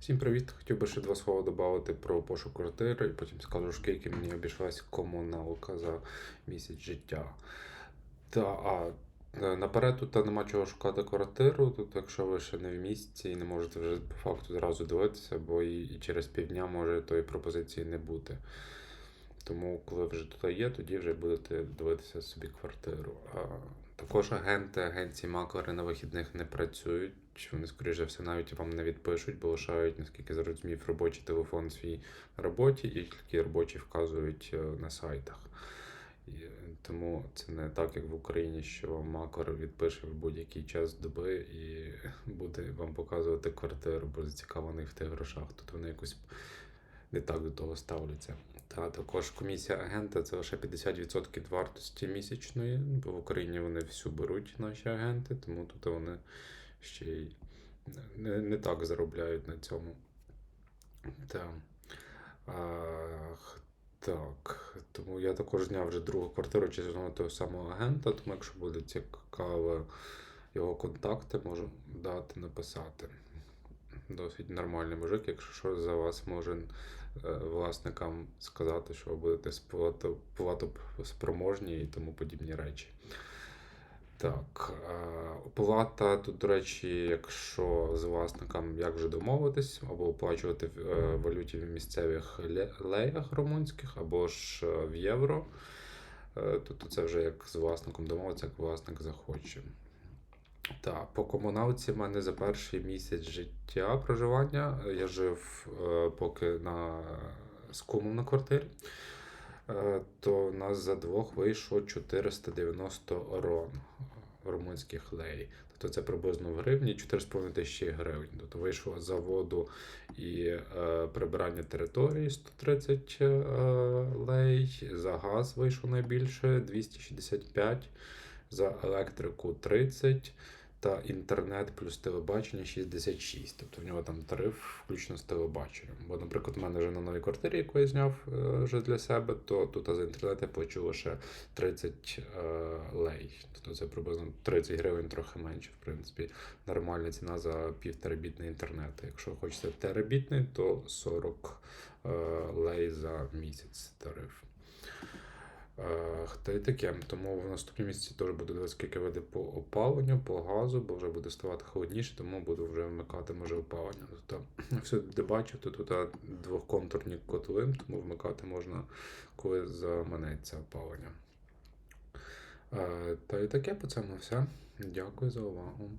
Всім привіт! Хотів би ще два слова додати про пошук квартири, і потім скажу, скільки мені обійшлась комуналка за місяць життя. Та а е, наперед тут нема чого шукати квартиру. Тут, якщо ви ще не в місті і не можете вже по факту зразу дивитися, бо і, і через півдня може тої пропозиції не бути. Тому, коли вже тут є, тоді вже будете дивитися собі квартиру. А, також агенти, агенції маклери на вихідних не працюють. Вони, скоріш за все, навіть вам не відпишуть, бо лишають, наскільки зрозумів, робочий телефон свій роботі, і тільки робочі вказують е, на сайтах. І, е, тому це не так, як в Україні, що маклер відпише в будь-який час доби і буде вам показувати квартиру, бо зацікавлений в тих грошах. Тут вони якось не так до того ставляться. Та також комісія агента це лише 50% вартості місячної, бо в Україні вони всю беруть наші агенти, тому тут вони ще й не, не так заробляють на цьому. Та. Ах, так. Тому я також зняв вже другу квартиру через того самого агента, тому якщо буде цікаво його контакти, можу дати написати. Досить нормальний мужик, якщо що за вас може е, власникам сказати, що ви будете платоспроможні і тому подібні речі. Так, оплата тут, до речі, якщо з власником як вже домовитись, або оплачувати в е, валюті в місцевих леях румунських, або ж е, в євро. Е, Тобто це вже як з власником домовитися, як власник захоче. Так, по комуналці в мене за перший місяць життя проживання. Я жив поки на з кумом на квартирі. То у нас за двох вийшло 490 рон румунських лей. Тобто це приблизно в гривні 4,5 тисячі гривень. Тобто вийшло за воду і е, прибирання території 130 е, лей, за газ вийшло найбільше 265, за електрику 30 та інтернет плюс телебачення 66. Тобто в нього там тариф включно з телебаченням. Бо, наприклад, у мене вже на новій квартирі, яку я зняв е, вже для себе, то тут за інтернет я плачу лише 30 е, лей. Тобто це приблизно 30 гривень, трохи менше, в принципі. Нормальна ціна за півтерабітний інтернет. Якщо хочете терабітний, то 40 е, лей за місяць тариф. Е, Та й таке. Тому в наступному місяці теж дивитися, скільки вийде по опаленню, по газу, бо вже буде ставати холодніше, тому буду вже вмикати може опалення. Тобто, все, де бачу, то тут двохконтурні котли, тому вмикати можна, коли заманеться опалення. Е, Та й таке по цьому все. Дякую за увагу.